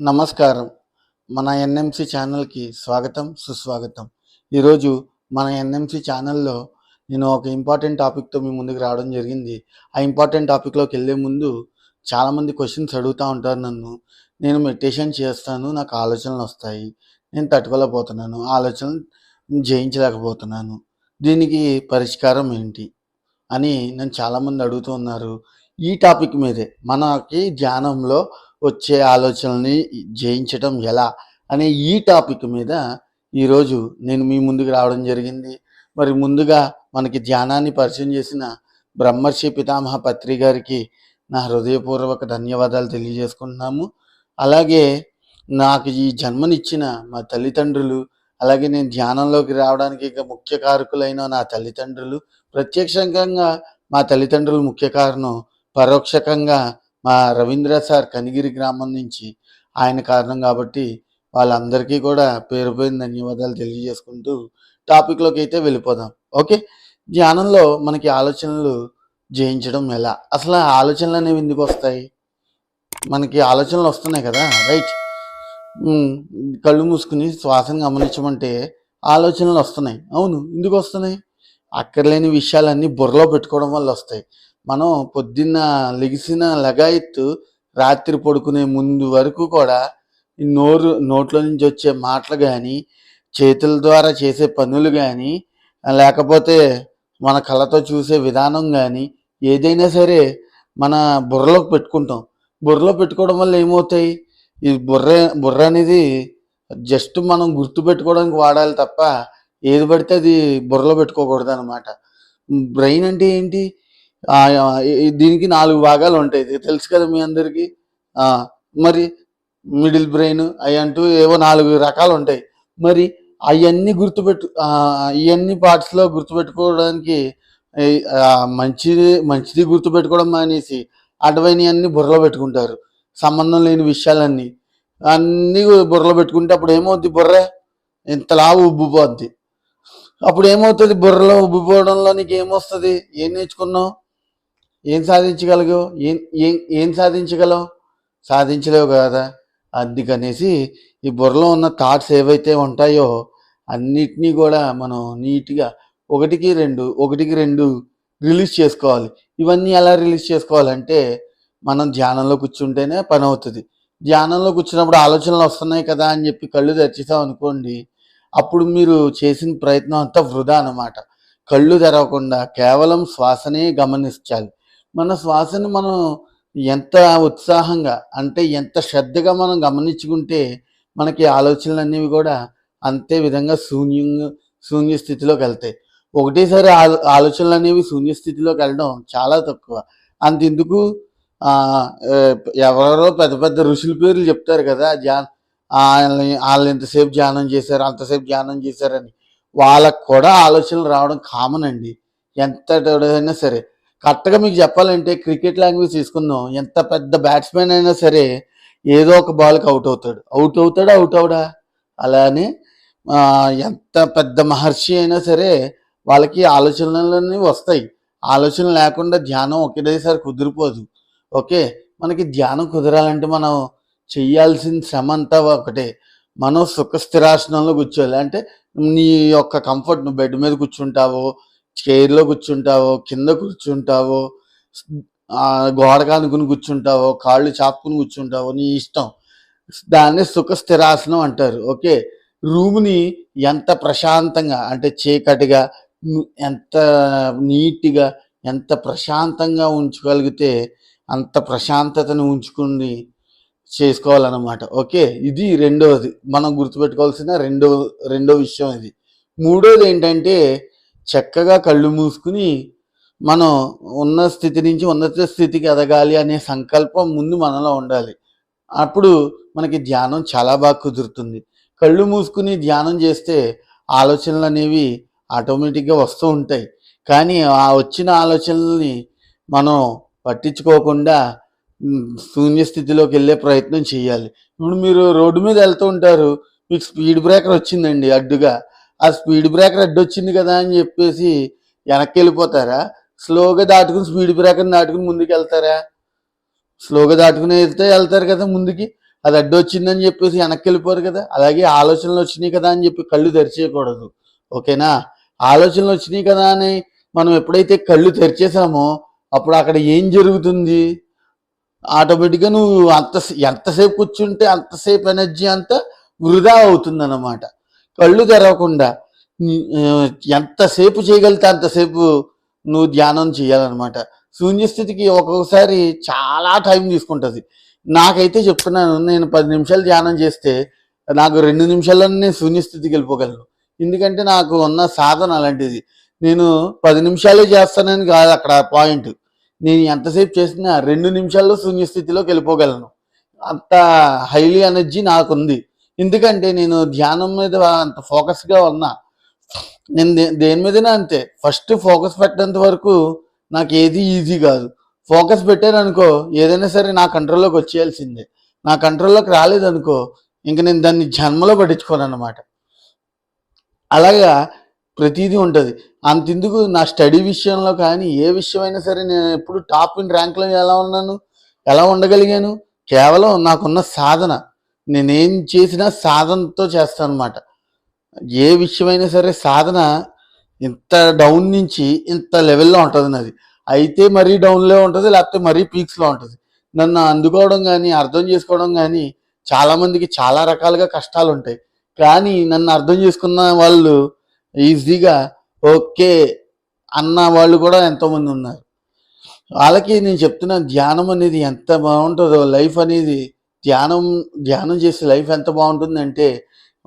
నమస్కారం. మన ఎన్ఎంసి ఛానల్కి స్వాగతం సుస్వాగతం. ఈరోజు మన ఎన్ఎంసి ఛానల్లో నేను ఒక ఇంపార్టెంట్ టాపిక్తో మీ ముందుకు రావడం జరిగింది. ఆ ఇంపార్టెంట్ టాపిక్లోకి వెళ్ళే ముందు చాలామంది క్వశ్చన్స్ అడుగుతూ ఉంటారు నన్ను. నేను మెడిటేషన్ చేస్తాను నాకు ఆలోచనలు వస్తాయి. నేను తట్టుకోలేకపోతున్నాను ఆలోచనలు జయించలేకపోతున్నాను. దీనికి పరిష్కారం ఏంటి? అని నన్ను చాలామంది అడుగుతూ ఉన్నారు. ఈ టాపిక్ మీదే. మనకి ధ్యానంలో వచ్చే ఆలోచనల్ని జయించడం ఎలా అనే ఈ టాపిక్ మీద ఈరోజు నేను మీ ముందుకు రావడం జరిగింది. మరి ముందుగా మనకి ధ్యానాన్ని పరిచయం చేసిన బ్రహ్మర్షి పితామహ పత్రి గారికి నా హృదయపూర్వక ధన్యవాదాలు తెలియజేసుకుంటున్నాము. అలాగే నాకు ఈ జన్మనిచ్చిన మా తల్లిదండ్రులు అలాగే నేను ధ్యానంలోకి రావడానికి ఇక ముఖ్య కారకులైన నా తల్లిదండ్రులు ప్రత్యక్షంగా మా తల్లిదండ్రులు ముఖ్య కారణం పరోక్షకంగా మా రవీంద్ర సార్ కనిగిరి గ్రామం నుంచి ఆయన కారణం కాబట్టి వాళ్ళందరికీ కూడా పేరు పోయిన ధన్యవాదాలు తెలియజేసుకుంటూ టాపిక్లోకి అయితే వెళ్ళిపోదాం. ఓకే? ధ్యానంలో మనకి ఆలోచనలు జయించడం ఎలా? అసలు ఆలోచనలు అనేవి ఎందుకు వస్తాయి? మనకి ఆలోచనలు వస్తున్నాయి కదా రైట్ కళ్ళు మూసుకుని శ్వాసను గమనించమంటే ఆలోచనలు వస్తున్నాయి. అవును ఎందుకు వస్తున్నాయి? అక్కర్లేని విషయాలన్నీ బుర్రలో పెట్టుకోవడం వల్ల వస్తాయి. మనం పొద్దున్న లెగిసిన లగాయత్తు రాత్రి పడుకునే ముందు వరకు కూడా నోరు నోట్లో నుంచి వచ్చే మాటలు కానీ చేతుల ద్వారా చేసే పనులు కానీ లేకపోతే మన కళ్ళతో చూసే విధానం కానీ ఏదైనా సరే మన బుర్రలోకి పెట్టుకుంటాం. బుర్రలో పెట్టుకోవడం వల్ల ఏమవుతాయి? ఈ బుర్ర బుర్ర అనేది జస్ట్ మనం గుర్తు పెట్టుకోవడానికి వాడాలి తప్ప ఏది పడితే అది బుర్రలో పెట్టుకోకూడదు అనమాట బ్రెయిన్ అంటే ఏంటి? దీనికి నాలుగు భాగాలు ఉంటాయి. ఇది తెలుసు కదా మీ అందరికీ? మరి మిడిల్ బ్రెయిన్ అవి అంటూ ఏవో నాలుగు రకాలు ఉంటాయి. మరి అవన్నీ గుర్తుపెట్టు ఇవన్నీ పార్ట్స్లో గుర్తుపెట్టుకోవడానికి మంచిది మంచిది గుర్తుపెట్టుకోవడం మానేసి అడ్వైన అన్ని బుర్రలో పెట్టుకుంటారు. సంబంధం లేని విషయాలన్నీ. అన్నీ బుర్రలో పెట్టుకుంటే అప్పుడు ఏమవుద్ది బుర్ర? ఇంతలా ఉబ్బిపోద్ది. అప్పుడు ఏమవుతుంది బుర్రలో ఉబ్బిపోవడంలో నీకు ఏమొస్తుంది ఏం నేర్చుకున్నావు? ఏం సాధించగలగవు? ఏం ఏం ఏం సాధించగలవు సాధించలేవు కదా. అందుకనేసి ఈ బుర్రలో ఉన్న థాట్స్ ఏవైతే ఉంటాయో అన్నిటినీ కూడా మనం నీట్గా ఒకటికి రెండు ఒకటికి రెండు రిలీజ్ చేసుకోవాలి. ఇవన్నీ ఎలా రిలీజ్ చేసుకోవాలంటే మనం ధ్యానంలో కూర్చుంటేనే పని అవుతుంది. ధ్యానంలో కూర్చున్నప్పుడు ఆలోచనలు వస్తున్నాయి కదా అని చెప్పి కళ్ళు తెరిచేసాం అనుకోండి అప్పుడు మీరు చేసిన ప్రయత్నం అంతా వృధా అన్నమాట. కళ్ళు తెరవకుండా కేవలం శ్వాసనే గమనించాలి. మన శ్వాసను మనం ఎంత ఉత్సాహంగా అంటే ఎంత శ్రద్ధగా మనం గమనించుకుంటే మనకి ఆలోచనలు అనేవి కూడా అంతే విధంగా శూన్యంగా శూన్య స్థితిలోకి వెళ్తాయి. ఒకటేసారి ఆలో ఆలోచనలు అనేవి శూన్య స్థితిలోకి వెళ్ళడం చాలా తక్కువ. అంతెందుకు? ఎవరెవరో పెద్ద పెద్ద ఋషుల పేర్లు చెప్తారు కదా ధ్యా వాళ్ళని వాళ్ళు ఎంతసేపు ధ్యానం చేశారు అంతసేపు ధ్యానం చేశారని. వాళ్ళకు కూడా ఆలోచనలు రావడం కామన్ అండి. ఎంత అయినా సరే. కరెక్ట్గా మీకు చెప్పాలంటే క్రికెట్ లాంగ్వేజ్ తీసుకుందాం. ఎంత పెద్ద బ్యాట్స్మెన్ అయినా సరే ఏదో ఒక బాల్కి అవుట్ అవుతాడు. అవుట్ అవుతాడా? అవుట్ అవడా? అలానే ఎంత పెద్ద మహర్షి అయినా సరే వాళ్ళకి ఆలోచనలన్నీ వస్తాయి. ఆలోచన లేకుండా ధ్యానం ఒకేసారి కుదిరిపోదు. ఓకే? మనకి ధ్యానం కుదరాలంటే మనం చేయాల్సిన శ్రమ అంతా ఒకటే. మనం సుఖ స్థిరాసనంలో కూర్చోవాలి. అంటే నీ యొక్క కంఫర్ట్ నువ్వు బెడ్ మీద కూర్చుంటావో చైర్లో కూర్చుంటావో కింద కూర్చుంటావో గోడకానుకుని కూర్చుంటావో కాళ్ళు చాపుకుని కూర్చుంటావో నీ ఇష్టం. దాన్ని సుఖ స్థిరాసనం అంటారు. ఓకే? రూమ్ని ఎంత ప్రశాంతంగా అంటే చీకటిగా ఎంత నీట్గా ఎంత ప్రశాంతంగా ఉంచగలిగితే అంత ప్రశాంతతను ఉంచుకుని చేసుకోవాలన్నమాట. ఓకే? ఇది రెండవది మనం గుర్తుపెట్టుకోవాల్సిన రెండో రెండో విషయం ఇది. మూడోది ఏంటంటే చక్కగా కళ్ళు మూసుకుని మనం ఉన్న స్థితి నుంచి ఉన్నత స్థితికి ఎదగాలి అనే సంకల్పం ముందు మనలో ఉండాలి. అప్పుడు మనకి ధ్యానం చాలా బాగా కుదురుతుంది. కళ్ళు మూసుకుని ధ్యానం చేస్తే ఆలోచనలు అనేవి ఆటోమేటిక్గా వస్తూ ఉంటాయి. కానీ ఆ వచ్చిన ఆలోచనల్ని మనం పట్టించుకోకుండా శూన్య స్థితిలోకి వెళ్ళే ప్రయత్నం చేయాలి. ఇప్పుడు మీరు రోడ్డు మీద వెళ్తూ ఉంటారు మీకు స్పీడ్ బ్రేకర్ వచ్చిందండి అడ్డుగా. ఆ స్పీడ్ బ్రేకర్ అడ్డు వచ్చింది కదా అని చెప్పేసి వెనక్కి వెళ్ళిపోతారా స్లోగా దాటుకుని స్పీడ్ బ్రేకర్ దాటుకుని ముందుకు వెళ్తారా స్లోగా దాటుకుని వెళ్తే వెళ్తారు కదా ముందుకి. అది అడ్డొచ్చిందని చెప్పేసి వెనక్కి వెళ్ళిపోరు కదా. అలాగే ఆలోచనలు వచ్చినాయి కదా అని చెప్పి కళ్ళు తెరిచేయకూడదు. ఓకేనా? ఆలోచనలు వచ్చినాయి కదా అని మనం ఎప్పుడైతే కళ్ళు తెరిచేసామో అప్పుడు అక్కడ ఏం జరుగుతుంది? ఆటోమేటిక్గా నువ్వు అంత ఎంతసేపు కూర్చుంటే అంతసేపు ఎనర్జీ అంతా వృధా అవుతుంది అన్నమాట కళ్ళు తెరవకుండా ఎంతసేపు చేయగలిగితే అంతసేపు నువ్వు ధ్యానం చేయాలన్నమాట. శూన్యస్థితికి ఒక్కొక్కసారి చాలా టైం తీసుకుంటుంది. నాకైతే చెప్తున్నాను నేను పది నిమిషాలు ధ్యానం చేస్తే నాకు రెండు నిమిషాల్లోనే నేను శూన్యస్థితికి వెళ్ళిపోగలను. ఎందుకంటే నాకు ఉన్న సాధన అలాంటిది. నేను పది నిమిషాలే చేస్తానని కాదు అక్కడ పాయింట్ నేను ఎంతసేపు చేసినా రెండు నిమిషాల్లో శూన్యస్థితిలోకి వెళ్ళిపోగలను. అంత హైలీ ఎనర్జీ నాకుంది. ఎందుకంటే నేను ధ్యానం మీద అంత ఫోకస్గా ఉన్నా. నేను దే- దేని మీదనే అంతే. ఫస్ట్ ఫోకస్ పెట్టేంత వరకు నాకు ఏది ఈజీ కాదు. ఫోకస్ పెట్టాననుకో ఏదైనా సరే నా కంట్రోల్లోకి వచ్చేయాల్సిందే. నా కంట్రోల్లోకి రాలేదనుకో ఇంక నేను దాన్ని జన్మలో పట్టించుకోను అనమాట అలాగా ప్రతిదీ ఉంటుంది. అంతెందుకు నా స్టడీ విషయంలో కానీ ఏ విషయమైనా సరే నేను ఎప్పుడు టాప్ ఇన్ ర్యాంక్లో ఎలా ఉన్నాను ఎలా ఉండగలిగాను కేవలం నాకున్న సాధన. నేనేం చేసినా సాధనతో చేస్తాను అనమాట ఏ విషయమైనా సరే సాధన ఇంత డౌన్ నుంచి ఇంత లెవెల్లో ఉంటుంది నాది. అయితే మరీ డౌన్లో ఉంటుంది లేకపోతే మరీ పీక్స్లో ఉంటుంది. నన్ను అందుకోవడం కానీ అర్థం చేసుకోవడం కానీ చాలామందికి చాలా రకాలుగా కష్టాలు ఉంటాయి. కానీ నన్ను అర్థం చేసుకున్న వాళ్ళు ఈజీగా ఓకే అన్న వాళ్ళు కూడా ఎంతోమంది ఉన్నారు. వాళ్ళకి నేను చెప్తున్న ధ్యానం అనేది ఎంత బాగుంటుందో లైఫ్ అనేది ధ్యానం ధ్యానం చేసే లైఫ్ ఎంత బాగుంటుందంటే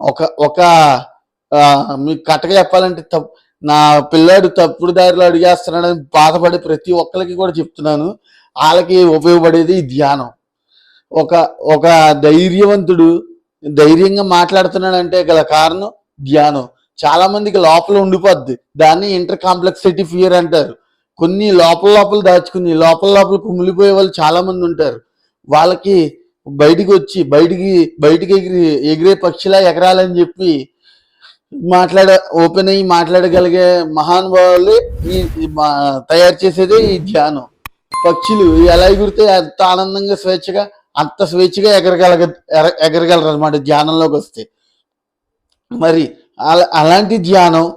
ఒక ఒక మీకు కట్టగా చెప్పాలంటే తప్పు నా పిల్లాడు తప్పుడు దారిలో అడిగేస్తున్నాడని బాధపడే ప్రతి ఒక్కరికి కూడా చెప్తున్నాను. వాళ్ళకి ఉపయోగపడేది ఈ ధ్యానం. ఒక ఒక ధైర్యవంతుడు ధైర్యంగా మాట్లాడుతున్నాడంటే గల కారణం ధ్యానం. చాలా మందికి లోపల ఉండిపోద్ది. దాన్ని ఇంటర్ కాంప్లెక్సిటీ ఫియర్ అంటారు. కొన్ని లోపల లోపల దాచుకుని లోపల లోపల కుమిలిపోయే వాళ్ళు చాలా మంది ఉంటారు. వాళ్ళకి బయటికి వచ్చి బయటికి బయటికి ఎగిరి ఎగిరే పక్షిలా ఎగరాలని చెప్పి మాట్లాడ ఓపెన్ అయ్యి మాట్లాడగలిగే మహానుభావులు ఈ మా- తయారు చేసేదే ఈ ధ్యానం. పక్షులు ఎలా ఎగురితే అంత ఆనందంగా స్వేచ్ఛగా అంత స్వేచ్ఛగా ఎగరగలగ ఎగరగలరు అనమాట ధ్యానంలోకి వస్తే. మరి అలా అలాంటి ధ్యానం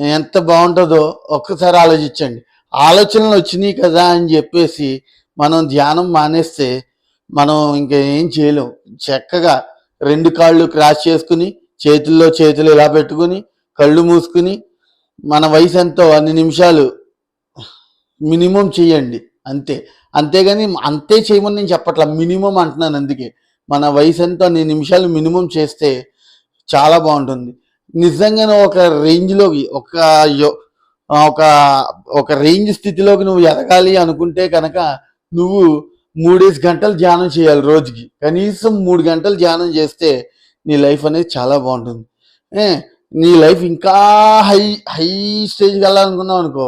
ఎంత బాగుంటుందో ఒక్కసారి ఆలోచించండి. ఆలోచనలు వచ్చినాయి కదా అని చెప్పేసి మనం ధ్యానం మానేస్తే మనం ఇంకా ఏం చేయలేం. చక్కగా రెండు కాళ్ళు క్రాస్ చేసుకుని చేతుల్లో చేతులు ఇలా పెట్టుకుని కళ్ళు మూసుకుని మన వయసు ఎంతో అన్ని నిమిషాలు మినిమం చేయండి. అంతే. అంతేగాని అంతే చేయమని నేను చెప్పట్లా. మినిమం అంటున్నాను అందుకే. మన వయసు ఎంతో అన్ని నిమిషాలు మినిమం చేస్తే చాలా బాగుంటుంది. నిజంగానే ఒక రేంజ్లోకి ఒక యో- ఒక ఒక రేంజ్ స్థితిలోకి నువ్వు ఎదగాలి అనుకుంటే కనుక నువ్వు మూడేసి గంటలు ధ్యానం చేయాలి రోజుకి. కనీసం మూడు గంటలు ధ్యానం చేస్తే నీ లైఫ్ అనేది చాలా బాగుంటుంది. ఏ, నీ లైఫ్ ఇంకా హై హై స్టేజ్కి వెళ్ళాలనుకున్నావు అనుకో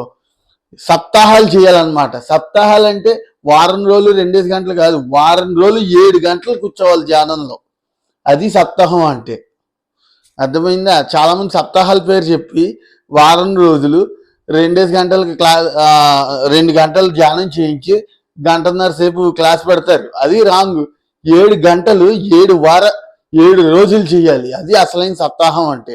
సప్తాహాలు చేయాలన్నమాట. సప్తాహాలు అంటే వారం రోజులు రెండేసి గంటలు కాదు వారం రోజులు ఏడు గంటలు కూర్చోవాలి ధ్యానంలో. అది సప్తాహం అంటే. అర్థమైందా? చాలామంది సప్తాహాల పేరు చెప్పి వారం రోజులు రెండేసి గంటలకి క్లా రెండు గంటలు ధ్యానం చేయించి గంటన్నర సేపు క్లాస్ పెడతారు. అది రాంగ్. ఏడు గంటలు ఏడు వార ఏడు రోజులు చేయాలి. అది అసలైన సప్తాహం అంటే.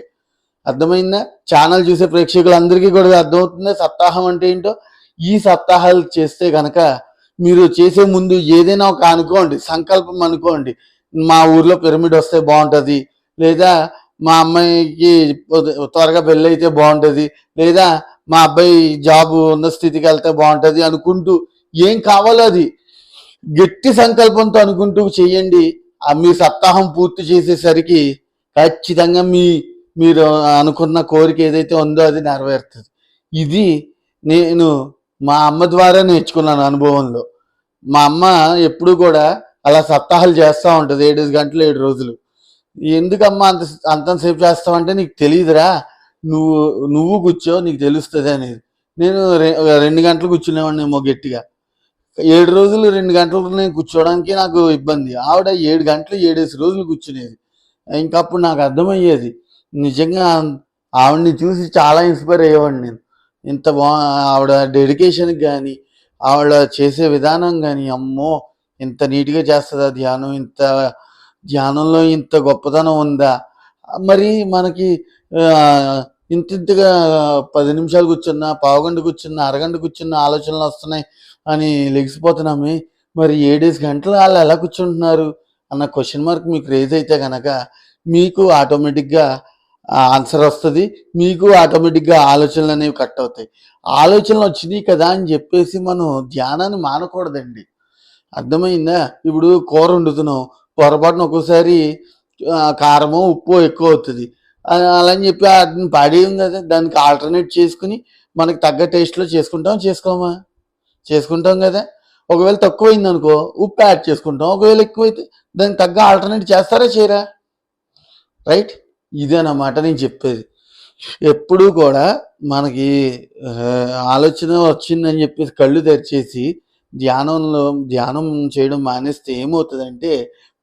అర్థమైందా? ఛానల్ చూసే ప్రేక్షకులందరికీ కూడా అర్థమవుతుంది? సప్తాహం అంటే ఏంటో? ఈ సప్తాహాలు చేస్తే కనుక మీరు చేసే ముందు ఏదైనా ఒక అనుకోండి సంకల్పం అనుకోండి. మా ఊర్లో పిరమిడ్ వస్తే బాగుంటుంది. లేదా మా అమ్మాయికి త్వరగా పెళ్ళి అయితే బాగుంటుంది. లేదా మా అబ్బాయి జాబ్ ఉన్న స్థితికి వెళ్తే బాగుంటుంది అనుకుంటూ ఏం కావాలో అది. గట్టి సంకల్పంతో అనుకుంటూ చేయండి. ఆ మీ సప్తాహం పూర్తి చేసేసరికి ఖచ్చితంగా మీ మీరు అనుకున్న కోరిక ఏదైతే ఉందో అది నెరవేరుతుంది. ఇది నేను మా అమ్మ ద్వారా నేర్చుకున్నాను అనుభవంలో. మా అమ్మ ఎప్పుడు కూడా అలా సప్తాహాలు చేస్తూ ఉంటుంది ఏడు గంటలు ఏడు రోజులు. ఎందుకమ్మా అంత అంతసేపు చేస్తావంటే నీకు తెలియదురా నువ్వు నువ్వు కూర్చో నీకు తెలుస్తుంది అనేది. నేను రెండు గంటలు కూర్చునేవాడిని ఏమో గట్టిగా. ఏడు రోజులు రెండు గంటలు నేను కూర్చోవడానికి నాకు ఇబ్బంది. ఆవిడ ఏడు గంటలు ఏడేసి రోజులు కూర్చునేది. ఇంకా అప్పుడు నాకు అర్థమయ్యేది నిజంగా ఆవిడని చూసి చాలా ఇన్స్పైర్ అయ్యేవాడిని నేను. ఇంత బా ఆవిడ డెడికేషన్కి కానీ ఆవిడ చేసే విధానం కానీ అమ్మో ఇంత నీట్గా చేస్తుందా ధ్యానం? ఇంత ధ్యానంలో ఇంత గొప్పతనం ఉందా? మరి మనకి ఇంత ఇంతగా పది నిమిషాలు కూర్చున్నా పావుగంట కూర్చున్నా అరగంట కూర్చున్న ఆలోచనలు వస్తున్నాయి. అని లెగిసిపోతున్నామే. మరి ఏడేసి గంటలు వాళ్ళు ఎలా కూర్చుంటున్నారు అన్న క్వశ్చన్ మార్క్ మీకు రేజ్ అయితే కనుక మీకు ఆటోమేటిక్గా ఆన్సర్ వస్తుంది. మీకు ఆటోమేటిక్గా ఆలోచనలు అనేవి కట్ అవుతాయి. ఆలోచనలు వచ్చినాయి కదా అని చెప్పేసి మనం ధ్యానాన్ని మానకూడదండి. అర్థమైందా? ఇప్పుడు కూర వండుతున్నాం. పొరపాటున ఒక్కోసారి కారము ఉప్పు ఎక్కువ అవుతుంది. అలా అని చెప్పి వాటిని పాడేయం కదా. దానికి ఆల్టర్నేట్ చేసుకుని మనకి తగ్గ టేస్ట్లో చేసుకుంటాం చేసుకోమా? చేసుకుంటాం కదా. ఒకవేళ తక్కువైంది అనుకో ఉప్పు యాడ్ చేసుకుంటాం. ఒకవేళ ఎక్కువైతే దానికి తగ్గ ఆల్టర్నేట్ చేస్తారా చేయరా? రైట్ ఇదేనమాట నేను చెప్పేది. ఎప్పుడూ కూడా మనకి ఆలోచన వచ్చిందని చెప్పేసి కళ్ళు తెరిచేసి ధ్యానంలో ధ్యానం చేయడం మానేస్తే ఏమవుతుందంటే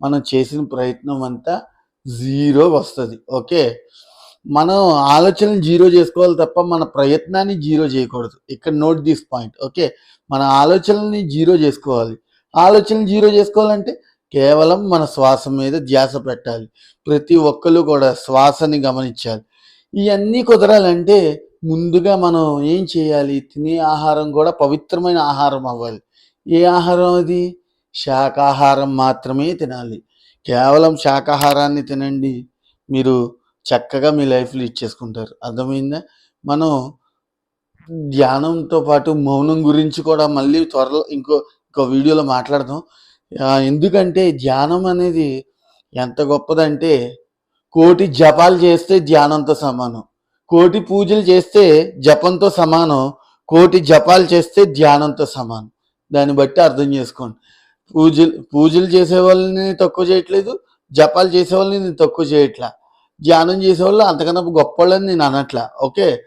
మనం చేసిన ప్రయత్నం అంతా జీరో వస్తుంది. ఓకే? మనం ఆలోచనలు జీరో చేసుకోవాలి తప్ప మన ప్రయత్నాన్ని జీరో చేయకూడదు. ఇక్కడ నోట్ దిస్ పాయింట్ ఓకే? మన ఆలోచనల్ని జీరో చేసుకోవాలి. ఆలోచనలు జీరో చేసుకోవాలంటే కేవలం మన శ్వాస మీద ధ్యాస పెట్టాలి. ప్రతి ఒక్కరు కూడా శ్వాసని గమనించాలి. ఇవన్నీ కుదరాలంటే ముందుగా మనం ఏం చేయాలి? తినే ఆహారం కూడా పవిత్రమైన ఆహారం అవ్వాలి. ఏ ఆహారం అది? శాకాహారం మాత్రమే తినాలి. కేవలం శాకాహారాన్ని తినండి. మీరు చక్కగా మీ లైఫ్ లీడ్ చేసుకుంటారు. అర్థమైందా? మనం ధ్యానంతో పాటు మౌనం గురించి కూడా మళ్ళీ త్వరలో ఇంకో ఇంకో వీడియోలో మాట్లాడదాం. ఎందుకంటే ధ్యానం అనేది ఎంత గొప్పదంటే కోటి జపాలు చేస్తే ధ్యానంతో సమానం. కోటి పూజలు చేస్తే జపంతో సమానం. కోటి జపాలు చేస్తే ధ్యానంతో సమానం. దాన్ని బట్టి అర్థం చేసుకోండి. పూజలు పూజలు చేసే వాళ్ళని తక్కువ చేయట్లేదు. జపాలు చేసే వాళ్ళని నేను తక్కువ చేయట్లా. ధ్యానం చేసేవాళ్ళు అంతకన్నా గొప్ప వాళ్ళని నేను అనట్లా. ఓకే?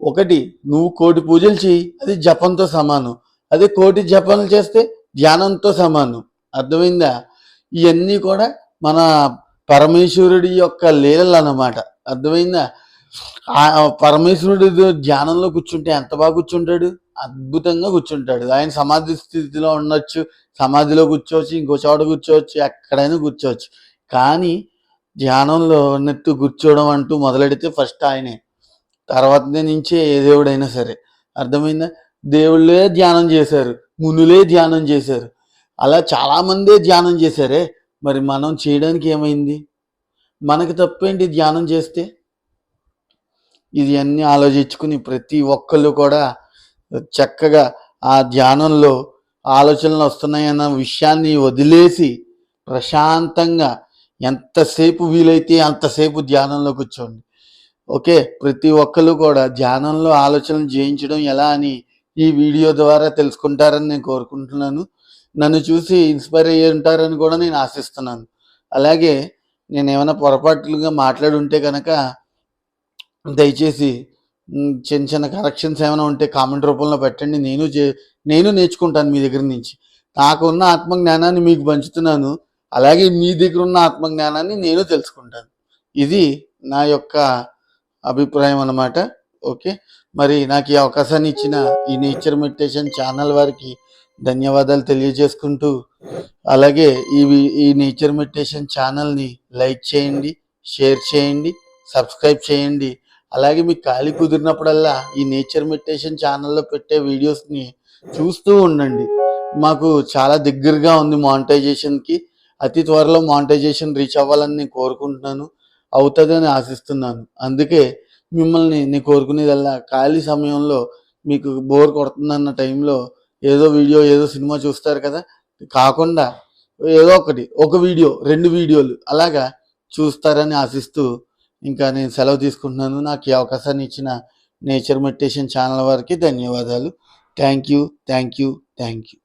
ఒకటి నువ్వు కోటి పూజలు చెయ్యి. అది జపంతో సమానం. అదే కోటి జపనలు చేస్తే ధ్యానంతో సమానం. అర్థమైందా? ఇవన్నీ కూడా మన పరమేశ్వరుడి యొక్క లీలలు అన్నమాట. అర్థమైందా? పరమేశ్వరుడు ధ్యానంలో కూర్చుంటే ఎంత బాగా కూర్చుంటాడు? అద్భుతంగా కూర్చుంటాడు. ఆయన సమాధి స్థితిలో ఉండొచ్చు. సమాధిలో కూర్చోవచ్చు. ఇంకో చోట కూర్చోవచ్చు. ఎక్కడైనా కూర్చోవచ్చు. కానీ ధ్యానంలో ఉన్నట్టు కూర్చోవడం అంటూ మొదలెడితే ఫస్ట్ ఆయనే. తర్వాత నుంచే ఏ దేవుడైనా సరే. అర్థమైందా? దేవుళ్ళే ధ్యానం చేశారు. మునులే ధ్యానం చేశారు. అలా చాలామందే ధ్యానం చేశారే. మరి మనం చేయడానికి ఏమైంది? మనకి తప్పేంటి ధ్యానం చేస్తే? ఇది అన్నీ ఆలోచించుకుని ప్రతి ఒక్కళ్ళు కూడా చక్కగా ఆ ధ్యానంలో ఆలోచనలు వస్తున్నాయన్న విషయాన్ని వదిలేసి ప్రశాంతంగా ఎంతసేపు వీలైతే అంతసేపు ధ్యానంలో కూర్చోండి. ఓకే? ప్రతి ఒక్కరు కూడా ధ్యానంలో ఆలోచనలు చేయించడం ఎలా అని ఈ వీడియో ద్వారా తెలుసుకుంటారని నేను కోరుకుంటున్నాను. నన్ను చూసి ఇన్స్పైర్ అయ్యి ఉంటారని కూడా నేను ఆశిస్తున్నాను. అలాగే నేను ఏమైనా పొరపాట్లుగా మాట్లాడి ఉంటే కనుక దయచేసి చిన్న చిన్న కరెక్షన్స్ ఏమైనా ఉంటే కామెంట్ రూపంలో పెట్టండి. నేను చే నేను నేర్చుకుంటాను మీ దగ్గర నుంచి. నాకు ఉన్న ఆత్మజ్ఞానాన్ని మీకు పంచుతున్నాను. అలాగే మీ దగ్గర ఉన్న ఆత్మజ్ఞానాన్ని నేను తెలుసుకుంటాను. ఇది నా యొక్క అభిప్రాయం అన్నమాట. ఓకే? మరి నాకు ఈ అవకాశాన్ని ఇచ్చిన ఈ నేచర్ మెడిటేషన్ ఛానల్ వారికి ధన్యవాదాలు తెలియజేసుకుంటూ అలాగే ఈ ఈ నేచర్ మెడిటేషన్ ఛానల్ని లైక్ చేయండి షేర్ చేయండి సబ్స్క్రైబ్ చేయండి. అలాగే మీకు ఖాళీ కుదిరినప్పుడల్లా ఈ నేచర్ మెడిటేషన్ ఛానల్లో పెట్టే వీడియోస్ని చూస్తూ ఉండండి. మాకు చాలా దగ్గరగా ఉంది మానిటైజేషన్కి. అతి త్వరలో మానిటైజేషన్ రీచ్ అవ్వాలని నేను కోరుకుంటున్నాను అవుతుందని ఆశిస్తున్నాను. అందుకే మిమ్మల్ని నేను కోరుకునేదల్లా ఖాళీ సమయంలో మీకు బోర్ కొడుతుందన్న టైంలో ఏదో వీడియో ఏదో సినిమా చూస్తారు కదా? కాకుండా ఏదో ఒకటి ఒక వీడియో రెండు వీడియోలు అలాగా చూస్తారని ఆశిస్తూ ఇంకా నేను సెలవు తీసుకుంటున్నాను. నాకు ఈ అవకాశాన్ని ఇచ్చిన నేచర్ మెడిటేషన్ ఛానల్ వారికి ధన్యవాదాలు. Thank you thank you thank you.